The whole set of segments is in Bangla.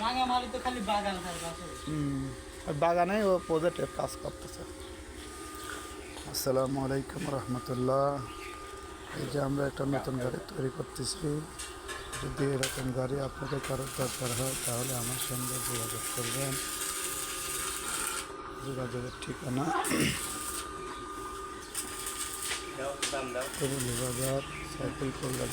রাঙামালি খালি বাগান হুম, বাগানে ও প্রজেক্টের কাজ করতেছে। আসসালামু আলাইকুম রহমতুল্লাহ। এই যে আমরা একটা নতুন গাড়ি তৈরি করতেছি। যদি এরকম গাড়ি আপনাদের কারোর দরকার হয় তাহলে আমার সঙ্গে যোগাযোগ করবেন। যোগাযোগের ঠিকানা বাজার সাইকেল কল্যাণ।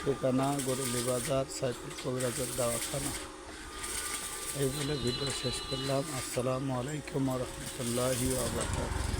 ঠিকানা গরুলি বাজার সাইকেল কবিরাজের দাওয়াখানা এই বলে ভিডিও শেষ করলাম। আসসালামু আলাইকুম রহমতুল্লাহি আবরকাত